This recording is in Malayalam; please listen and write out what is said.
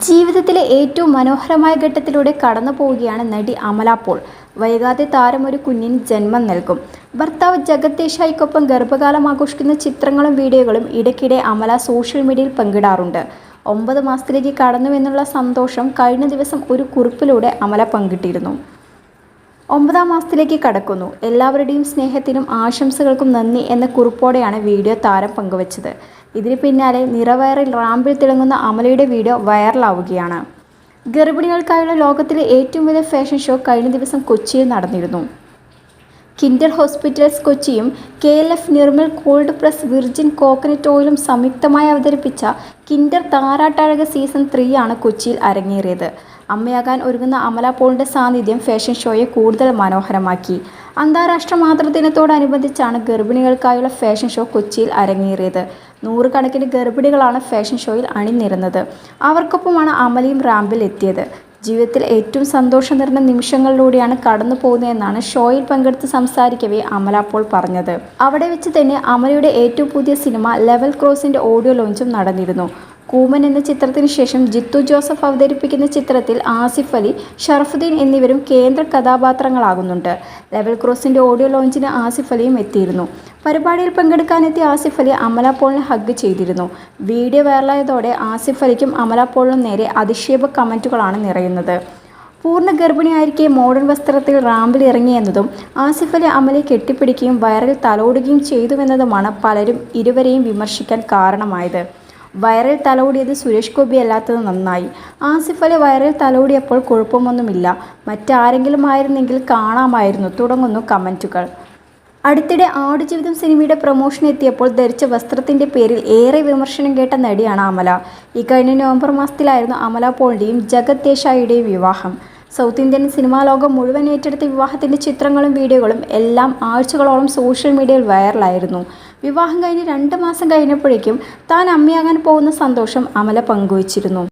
ജീവിതത്തിലെ ഏറ്റവും മനോഹരമായ ഘട്ടത്തിലൂടെ കടന്നു പോവുകയാണ് നടി അമല പോൾ. വൈകാതെ താരം ഒരു കുഞ്ഞിന് ജന്മം നൽകും. ഭർത്താവ് ജഗത് ദേശായിക്കൊപ്പം ഗർഭകാലം ആഘോഷിക്കുന്ന ചിത്രങ്ങളും വീഡിയോകളും ഇടയ്ക്കിടെ അമല സോഷ്യൽ മീഡിയയിൽ പങ്കിടാറുണ്ട്. ഒമ്പത് മാസത്തിലേക്ക് കടന്നുവെന്നുള്ള സന്തോഷം കഴിഞ്ഞ ദിവസം ഒരു കുറിപ്പിലൂടെ അമല പങ്കിട്ടിരുന്നു. ഒമ്പതാം മാസത്തിലേക്ക് കടക്കുന്നു. എല്ലാവരുടെയും സ്നേഹത്തിനും ആശംസകൾക്കും നന്ദി എന്ന കുറിപ്പോടെയാണ് വീഡിയോ താരം പങ്കുവച്ചത്. ഇതിന് പിന്നാലെ നിറവയറിൽ റാമ്പിൽ തിളങ്ങുന്ന അമലയുടെ വീഡിയോ വൈറലാവുകയാണ്. ഗർഭിണികൾക്കായുള്ള ലോകത്തിലെ ഏറ്റവും വലിയ ഫാഷൻ ഷോ കഴിഞ്ഞ ദിവസം കൊച്ചിയിൽ നടന്നിരുന്നു. Kinder hospitals കൊച്ചിയും K L F Nirmal cold press virgin coconut ഓയിലും സംയുക്തമായി അവതരിപ്പിച്ച കിൻഡർ താരാട്ടഴക സീസൺ ത്രീ ആണ് കൊച്ചിയിൽ അരങ്ങേറിയത്. അമ്മയാകാൻ ഒരുങ്ങുന്ന അമല പോളിന്റെ സാന്നിധ്യം ഫാഷൻ ഷോയെ കൂടുതൽ മനോഹരമാക്കി. അന്താരാഷ്ട്ര മാതൃദിനത്തോടനുബന്ധിച്ചാണ് ഗർഭിണികൾക്കായുള്ള ഫാഷൻ ഷോ കൊച്ചിയിൽ അരങ്ങേറിയത്. നൂറുകണക്കിന് ഗർഭിണികളാണ് ഫാഷൻ ഷോയിൽ അണിനിരുന്നത്. അവർക്കൊപ്പമാണ് അമലിയും റാമ്പിൽ എത്തിയത്. ജീവിതത്തിൽ ഏറ്റവും സന്തോഷം നിറഞ്ഞ നിമിഷങ്ങളിലൂടെയാണ് കടന്നു പോകുന്നതെന്നാണ് ഷോയിൽ പങ്കെടുത്ത് സംസാരിക്കവേ അമല അപ്പോൾ പറഞ്ഞത്. അവിടെ വെച്ച് തന്നെ അമലയുടെ ഏറ്റവും പുതിയ സിനിമ ലെവൽ ക്രോസിന്റെ ഓഡിയോ ലോഞ്ചും നടന്നിരുന്നു. കൂമൻ എന്ന ചിത്രത്തിന് ശേഷം ജിത്തു ജോസഫ് അവതരിപ്പിക്കുന്ന ചിത്രത്തിൽ ആസിഫ് അലി ഷറഫുദ്ദീൻ എന്നിവരും കേന്ദ്ര കഥാപാത്രങ്ങളാകുന്നുണ്ട്. ലെവൽ ക്രോസിന്റെ ഓഡിയോ ലോഞ്ചിന് ആസിഫ് അലിയും എത്തിയിരുന്നു. പരിപാടിയിൽ പങ്കെടുക്കാനെത്തിയ ആസിഫ് അലി അമല പോളിനെ ഹഗ് ചെയ്തിരുന്നു. വീഡിയോ വൈറലായതോടെ ആസിഫ് അലിക്കും അമല പോളിനും നേരെ അധിക്ഷേപ കമന്റുകളാണ് നിറയുന്നത്. പൂർണ ഗർഭിണിയായിരിക്കെ മോഡേൺ വസ്ത്രത്തിൽ റാമ്പിൽ ഇറങ്ങിയെന്നതും ആസിഫ് അലി അമലെ കെട്ടിപ്പിടിക്കുകയും വയറിൽ തലോടുകയും ചെയ്തുവെന്നതുമാണ് പലരും ഇരുവരെയും വിമർശിക്കാൻ കാരണമായത്. വയറിൽ തലോടിയത് സുരേഷ് ഗോപി അല്ലാത്തത് നന്നായി. ആസിഫ് അലി വയറിൽ തലോടിയപ്പോൾ കുഴപ്പമൊന്നുമില്ല. മറ്റാരെങ്കിലും ആയിരുന്നെങ്കിൽ കാണാമായിരുന്നു. തുടങ്ങുന്നു കമന്റുകൾ അടുത്തിടെ ആടുജീവിതം സിനിമയുടെ പ്രൊമോഷൻ എത്തിയപ്പോൾ ധരിച്ച വസ്ത്രത്തിന്റെ പേരിൽ ഏറെ വിമർശനം കേട്ട നടിയാണ് അമല. ഇക്കഴിഞ്ഞ നവംബർ മാസത്തിലായിരുന്നു അമല പോളിന്റെയും ജഗത് ദേശായിയുടെയും വിവാഹം. സൗത്ത് ഇന്ത്യൻ സിനിമാ ലോകം മുഴുവൻ ഏറ്റെടുത്ത വിവാഹത്തിന്റെ ചിത്രങ്ങളും വീഡിയോകളും എല്ലാം ആഴ്ചകളോളം സോഷ്യൽ മീഡിയയിൽ വൈറലായിരുന്നു. വിവാഹം കഴിഞ്ഞ് രണ്ട് മാസം കഴിഞ്ഞപ്പോഴേക്കും താൻ അമ്മയാകാൻ പോകുന്ന സന്തോഷം അമല പങ്കുവച്ചിരുന്നു.